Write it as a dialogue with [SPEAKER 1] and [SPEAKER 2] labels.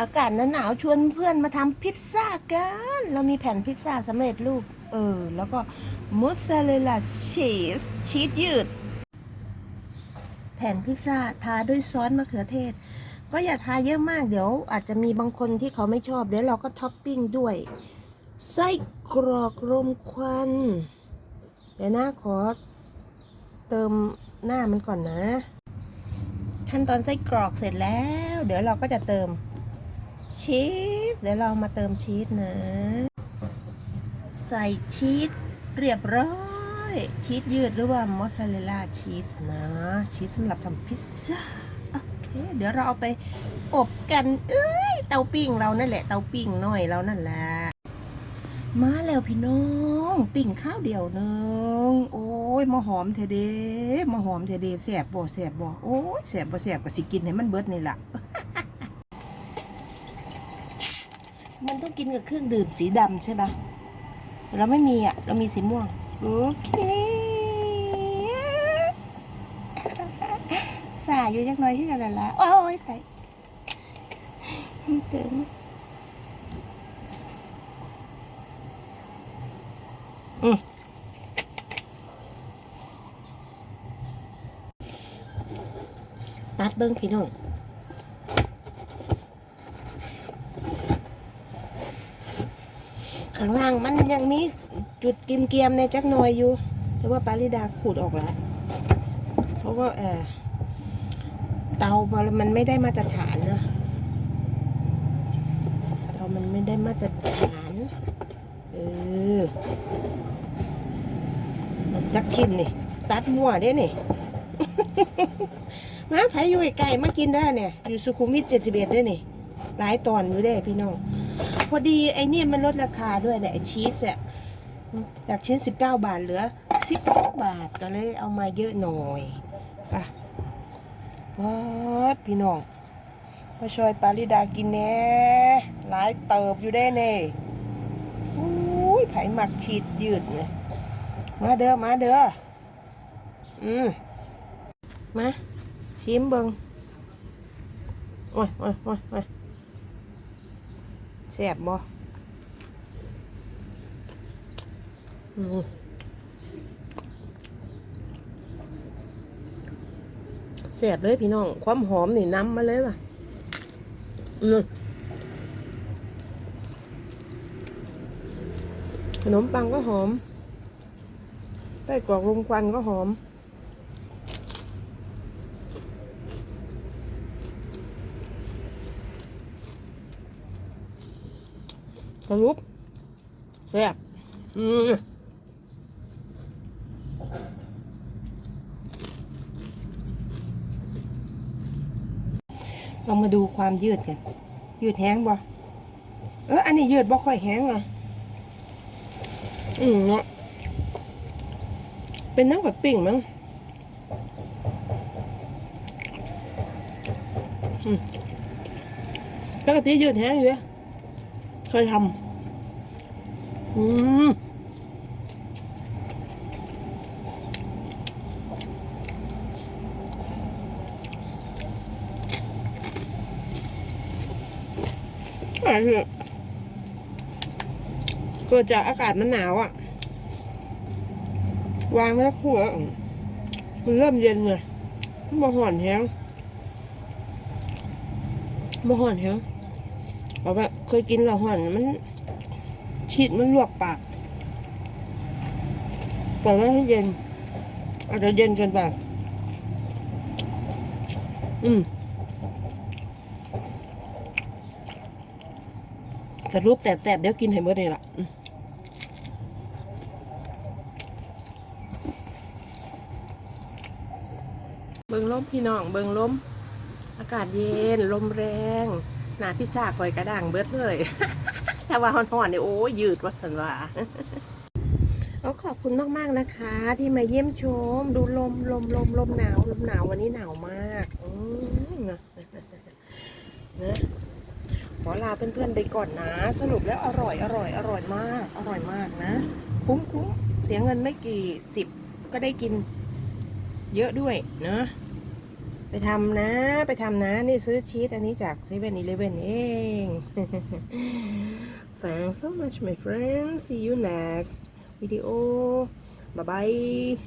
[SPEAKER 1] อากาศหนาวๆชวนเพื่อนมาทำพิซซ่ากัน เรามีแผ่นพิซซ่าสำเร็จรูป เออ แล้วก็มอสซาเรลลาชีสชีสยืด แผ่นพิซซ่าทาด้วยซอสมะเขือเทศ ก็อย่าทาเยอะมากเดี๋ยว อาจจะมีบางคนที่เขาไม่ชอบเดี๋ยวเราก็ท็อปปิ้งด้วย ไส้กรอกรมควัน เดี๋ยวนะขอเติมหน้ามันก่อนนะ ขั้นตอนไส้กรอกเสร็จแล้ว เดี๋ยวเราก็จะเติม ชีสเดี๋ยวเรามาเติมชีสนะ ใส่ชีสเรียบร้อย ชีสยืดหรือว่ามอสซาเรลล่าชีสนะ ชีสสำหรับทำพิซซ่าโอเค เดี๋ยวเราเอาไปอบกัน เอ้ย เตาปิ้งเรานั่นแหละเตาปิ้งน้อยเรานั่นแหละมาแล้วพี่น้องปิ่งข้าวเดียวหนึงโอ้ยมาหอมเทเดมาหอมเทเดแสบบ่แสบบ่โอ้ยแสบบ่แสบก็สิกินให้มันเบิดนี่แหละ มันต้องกินกับเครื่องดื่มสีดำใช่ปะเราไม่มีอะ เรามีสีม่วง โอเคสาอยู่จักหน่อยที่กันแล้วละโอ้ยใส่เติมอืมตัดเบิ้งพี่น้อง ข้างล่างมันยังมีจุดกินเกียมในจักหน่อยอยู่ แต่ว่าปาริดาขูดออกแล้วเพราะว่าเออเตามันไม่ได้มาตรฐานนะเตามันไม่ได้มาตรฐานเออจักชิ้นนี่ตัดมั่วเด้นี่มาไผอยู่ไกลมากินได้เนี่ย อยู่สุขุมวิทเจ็ดสิบเอ็ดด้วยนี่หลายตอนอยู่เด้พี่น้อง พอดีไอ้เนี่ยมันลดราคาด้วยเนี่ยไอ้ชีสอะจากชิ้นสิบเก้าบาทเหลือสิบบาทก็เลยเอามาเยอะหน่อยป่ะวัดพี่น้อง มาช่วยปาริดากินแน่หลายเติบอยู่ได้เน่อุ้ยไผหมักชีดยืดเนี่ยมาเด้อ มาเด้อ อืมมาชิมเบิงโอ้ยโอ้ยโอ้ยโอ้ย แซ่บบ่อืมแซ่บเลยพี่น้อง ความหอมนี่น้ำมาเลยว่ะ อืมขนมปังก็หอมไส้กรอกลมควันก็หอม สรุปแซ่บอืมเรามาดูความยืดกัน ยืดแห้งบ่เอออันนี้ยืดบ่ค่อยแห้งอะอืมเนาะเป็นน้ำกับปิ่งมั้งอืมปกติยืดแห้งอยู่ เคยทำอืมอะไรเนี่ยเกิดจากอากาศมันหนาวอะ วางไว้ครัวมันเริ่มเย็นเลยมาห่อนแห้งมาห่อนแห้ง บอกว่าเคยกินกับห่อนมันฉีดมันลวกปากปล่อยไว้ให้เย็นอาจจะเย็นเกินไปอืมสรุปแสบๆเดี๋ยวกินให้เมื่อนี่ละอืมเบิงลมพี่น้องเบิงลมอากาศเย็น ลมแรง หนาพิซซ่าคอยกระด่างเบิดเลยถ้าว่าห่อนๆเนี่ยโอ้ยยืดว่าสันว่าเอาขอบคุณมากๆนะคะ ที่มาเยี่ยมชม ดูลมลมลมลมหนาวลมหนาววันนี้หนาวมากอืมนะนะขอลาเพื่อนๆไปก่อนนะ สรุปแล้วอร่อยอร่อยอร่อยมาก อร่อยมากนะ คุ้มคุ้มเสียเงินไม่กี่สิบก็ได้กินเยอะด้วยนะ ไปทำนะ ไปทำนะ นี่ซื้อชีสอันนี้จากเซเว่นอีเลเว่นเอง Thanks so much my friends see you next video bye bye